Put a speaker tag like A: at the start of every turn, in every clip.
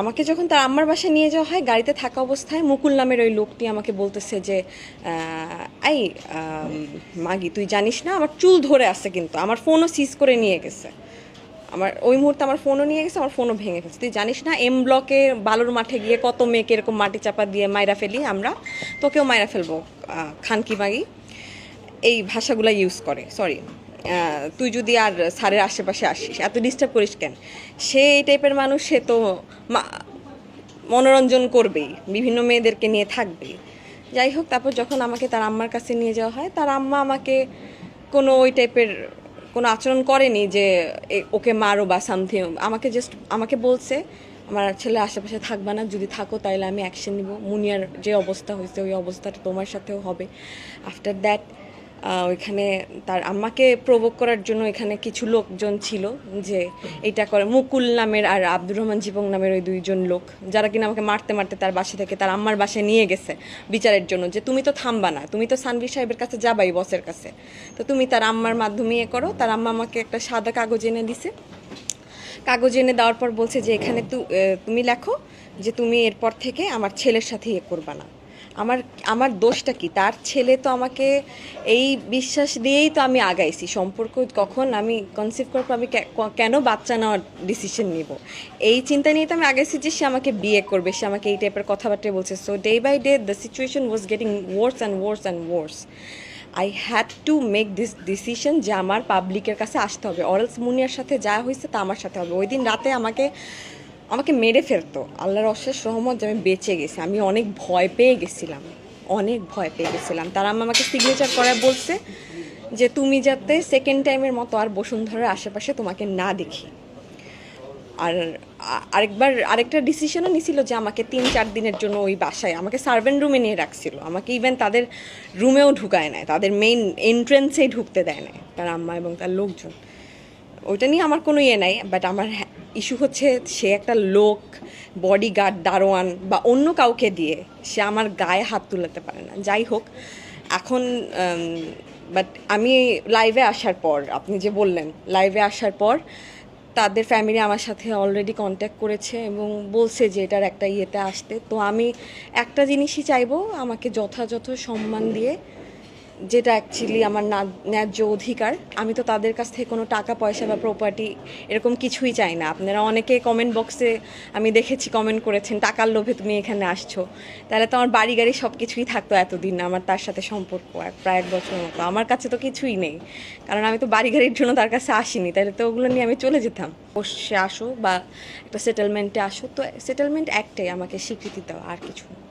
A: আমাকে যখন তার আম্মার বাসায় নিয়ে যাওয়া হয় গাড়িতে থাকা অবস্থায় মুকুল নামের ওই লোকটি আমাকে বলতেছে যে আহ, এই মাগি তুই জানিস না আমার চুল ধরে আছে কিন্তু আমার ফোনও সিজ করে নিয়ে গেছে। আমার ওই মুহূর্তে আমার ফোনও নিয়ে গেছে আমার ফোনও ভেঙে গেছে তুই জানিস না এম ব্লকে বালুর মাঠে গিয়ে কত মেয়েকে এরকম মাটি চাপা দিয়ে মাইরা ফেলি আমরা? তোকেও মাইরা ফেলব খানকি মাগি। এই ভাষাগুলো ইউজ করে সরি তুই যদি আর স্যারের আশেপাশে আসিস, এত ডিস্টার্ব করিস কেন? সে এই টাইপের মানুষ, সে তো মনোরঞ্জন করবেই, বিভিন্ন মেয়েদেরকে নিয়ে থাকবেই। যাই হোক, তারপর যখন আমাকে তার আম্মার কাছে নিয়ে যাওয়া হয়, তার আম্মা আমাকে কোনো ওই টাইপের কোনো আচরণ করেনি যে ওকে মারো বা সামথিং আমাকে জাস্ট আমাকে বলছে, আমার ছেলে আশেপাশে থাকবে না, যদি থাকো তাহলে আমি অ্যাকশন নিব। মুনিয়ার যে অবস্থা হয়েছে, ওই অবস্থাটা তোমার সাথেও হবে। আফটার দ্যাট ওইখানে তার আম্মাকে প্রভোগ করার জন্য এখানে কিছু লোকজন ছিল যে এটা করে। মুকুল নামের আর আব্দুর রহমান জীবন নামের ওই দুইজন লোক, যারা কিনা আমাকে মারতে মারতে তার বাসা থেকে তার আম্মার বাসায় নিয়ে গেছে বিচারের জন্য যে তুমি তো থামবা না, তুমি তো সানভি সাহেবের কাছে যাবাই বসের কাছে। তো তুমি তার আম্মার মাধ্যমে ইয়ে করো, তার আম্মা আমাকে একটা সাদা কাগজ এনে দিছে। কাগজ এনে দেওয়ার পর বলছে যে এখানে তুমি লেখো যে তুমি এরপর থেকে আমার ছেলের সাথে ইয়ে করবা না। আমার আমার দোষটা কি? তার ছেলে তো আমাকে এই বিশ্বাস দিয়েই তো আমি আগাইছি। সম্পর্ক কখন আমি কনসিভ পর আমি কেন বাচ্চা নেওয়ার ডিসিশন নিব? এই চিন্তা নিয়ে তো আমি আগাইছি যে সে আমাকে বিয়ে করবে, সে আমাকে এই টাইপের কথাবার্তা বলছে। So day by day the situation was getting worse and worse and worse I had to make this decision যে আমার পাবলিকের কাছে আসতে হবে। অরেলস মুনিয়ার সাথে যা হয়েছে তা আমার সাথে হবে। ওই দিন রাতে আমাকে আমাকে মেরে ফেলতো। আল্লাহর অশেষ রহমত যে আমি বেঁচে গেছি। আমি অনেক ভয় পেয়ে গেছিলাম। অনেক ভয় পেয়ে গেছিলাম। তারা আমাকে সিগনেচার করায় বলছে যে, তুমি যাতে সেকেন্ড টাইমের মতো আর বসুন্ধরার আশেপাশে তোমাকে না দেখি। আর আরেকবার আরেকটা ডিসিশনও নিছিল যে, আমাকে তিন চার দিনের জন্য ওই বাসায়, আমাকে সার্ভেন্ট রুমে নিয়ে রাখছিল। আমাকে ইভেন তাদের রুমেও ঢুকায় নেয় তাদের মেইন এন্ট্রেন্সেই ঢুকতে দেয় না তার আম্মা এবং তার লোকজন। ওইটা নিয়ে আমার কোনো ইয়ে নাই বাট আমার ইস্যু হচ্ছে সে একটা লোক বডিগার্ড দারোয়ান বা অন্য কাউকে দিয়ে সে আমার গায়ে হাত তুলাতে পারে না। যাই হোক, এখন বাট আমি লাইভে আসার পর, আপনি যে বললেন লাইভে আসার পর তাদের ফ্যামিলি আমার সাথে অলরেডি কন্ট্যাক্ট করেছে এবং বলছে যে এটার একটা ইয়েতে আসতে। তো আমি একটা জিনিসই চাইব, আমাকে যথাযথ সম্মান দিয়ে যেটা অ্যাকচুয়ালি আমার ন্যায্য অধিকার। আমি তো তাদের কাছ থেকে কোনো টাকা, পয়সা বা প্রপার্টি এরকম কিছুই চাই না। আপনারা অনেকে কমেন্ট বক্সে আমি দেখেছি কমেন্ট করেছেন, টাকার লোভে তুমি এখানে আসছো। তাহলে তো আমার বাড়ি গাড়ি সব কিছুই থাকতো এতদিন, আমার তার সাথে সম্পর্ক, এক প্রায় এক বছর মতো। আমার কাছে তো কিছুই নেই। কারণ আমি তো বাড়ি গাড়ির জন্য তার কাছে আসিনি। তাহলে তো ওগুলো নিয়ে আমি চলে যেতাম। বসে আসো বা একটা সেটেলমেন্টে আসো। তো সেটেলমেন্ট একটাই আমাকে স্বীকৃতি দেওয়া আর কিছু না।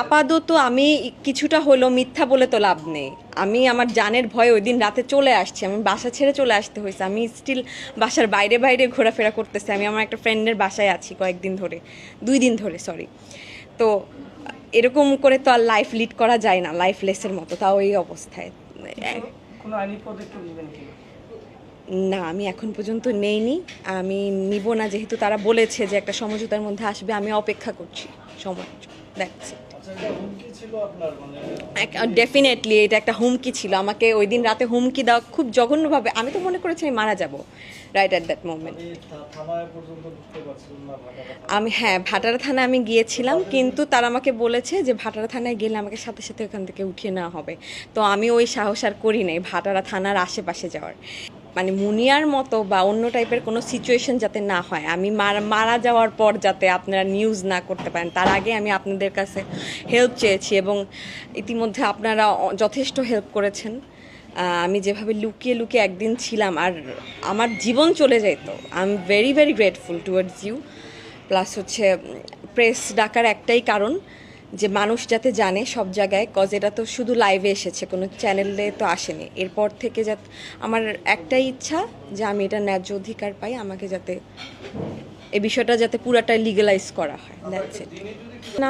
B: আপাতত
A: আমি কিছুটা হলো মিথ্যা বলে তো লাভ নেই। আমি আমার জানের ভয়ে ওই দিন রাতে চলে আসছি আমি বাসা ছেড়ে চলে আসতে হয়েছে। আমি স্টিল বাসার বাইরে বাইরে ঘোরাফেরা করতেছি। আমি আমার একটা ফ্রেন্ডের বাসায় আছি কয়েকদিন ধরে দুই দিন ধরে সরি তো এরকম করে তো আর লাইফ লিড করা যায় না লাইফ লেসের মতো তাও এই অবস্থায়।
C: কোনো আইনি পদক্ষেপ নেবেন কি
A: না আমি এখন পর্যন্ত নেইনি। আমি নিব না যেহেতু তারা বলেছে যে একটা সমঝোতার মধ্যে আসবে আমি অপেক্ষা করছি সময়।
C: মানে
A: ডেফিনেটলি এটা একটা হুমকি ছিল। আমাকে ওই দিন রাতে হুমকি দেওয়া খুব জঘন্যভাবে আমি তো মনে করেছি আমি মারা যাব রাইট অ্যাট দ্যাট মোমেন্ট আমি হ্যাঁ ভাটারা থানায় আমি গিয়েছিলাম কিন্তু তারা আমাকে বলেছে যে ভাটারা থানায় গেলে আমাকে সাথে সাথে ওখান থেকে উঠিয়ে নেওয়া হবে। তো আমি ওই সাহস আর করি নাই ভাটারা থানার আশেপাশে যাওয়ার। মানে মুনিয়ার মতো বা অন্য টাইপের কোনো সিচুয়েশন যাতে না হয়। আমি মারা যাওয়ার পর যাতে আপনারা নিউজ না করতে পারেন, তার আগে আমি আপনাদের কাছে হেল্প চেয়েছি এবং ইতিমধ্যে আপনারা যথেষ্ট হেল্প করেছেন। আমি যেভাবে লুকিয়ে লুকিয়ে একদিন ছিলাম আর আমার জীবন চলে যেত। I am very very grateful towards you plus হচ্ছে প্রেস ডাকার একটাই কারণ। যে মানুষ যাতে জানে সব জায়গায় কজ এটা তো শুধু লাইভে এসেছে, কোনো চ্যানেলে তো আসেনি। এরপর থেকে যাতে আমার একটাই ইচ্ছা যে আমি এটা ন্যায্য অধিকার পাই, আমাকে যাতে এই বিষয়টা যাতে পুরাটা লিগেলাইজ করা হয়। দ্যাটস ইট না